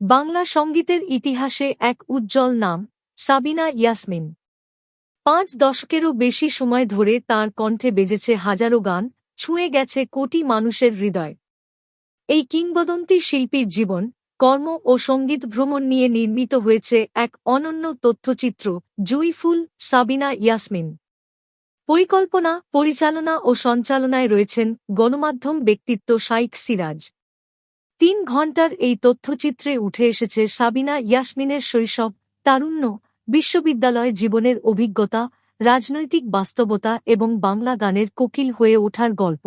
বাংলা সঙ্গীতের ইতিহাসে এক উজ্জ্বল নাম, সাবিনা ইয়াসমিন। পাঁচ দশকেরও বেশি সময় ধরে তার কণ্ঠে বেজেছে হাজারো গান, ছুঁয়ে গেছে কোটি মানুষের হৃদয়। এই কিংবদন্তি শিল্পীর জীবন, কর্ম ও সংগীত ভ্রমণ নিয়ে নির্মিত হয়েছে এক অনন্য তথ্যচিত্র, জুইফুল সাবিনা ইয়াসমিন। পরিকল্পনা, পরিচালনা ও সঞ্চালনায় রয়েছেন গণমাধ্যম ব্যক্তিত্ব শাইখ সিরাজ। তিন ঘণ্টার এই তথ্যচিত্রে উঠে এসেছে সাবিনা ইয়াসমিনের শৈশব, তারুণ্য, বিশ্ববিদ্যালয় জীবনের অভিজ্ঞতা, রাজনৈতিক বাস্তবতা এবং বাংলা গানের কোকিল হয়ে ওঠার গল্প।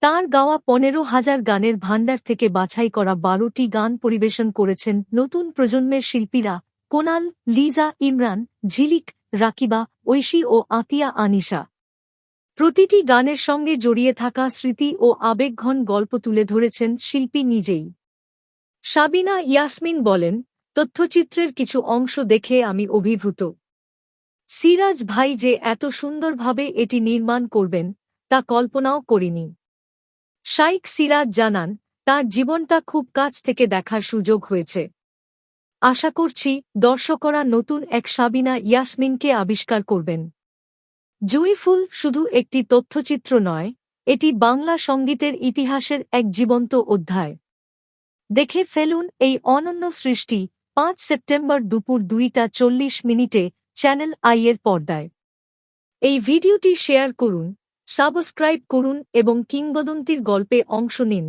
তার গাওয়া পনেরো হাজার গানের ভাণ্ডার থেকে বাছাই করা বারোটি গান পরিবেশন করেছেন নতুন প্রজন্মের শিল্পীরা কোনাল, লিজা ইমরান, ঝিলিক, রাকিবা, ঐশী ও আতিয়া আনিশা। প্রতিটি গানের সঙ্গে জড়িয়ে থাকা স্মৃতি ও আবেগঘন গল্প তুলে ধরেছেন শিল্পী নিজেই। সাবিনা ইয়াসমিন বলেন, তথ্যচিত্রের কিছু অংশ দেখে আমি অভিভূত। সিরাজ ভাই যে এত সুন্দরভাবে এটি নির্মাণ করবেন, তা কল্পনাও করিনি। শাইক সিরাজ জানান, তার জীবনটা খুব কাছ থেকে দেখার সুযোগ হয়েছে। আশা করছি দর্শকরা নতুন এক সাবিনা ইয়াসমিনকে আবিষ্কার করবেন। জুইফুল শুধু একটি তথ্যচিত্র নয়, এটি বাংলা সঙ্গীতের ইতিহাসের এক জীবন্ত অধ্যায়। দেখে ফেলুন এই অনন্য সৃষ্টি পাঁচ সেপ্টেম্বর দুপুর দুইটা চল্লিশ মিনিটে চ্যানেল আইয়ের পর্দায়। এই ভিডিওটি শেয়ার করুন, সাবস্ক্রাইব করুন এবং কিংবদন্তির গল্পে অংশ নিন।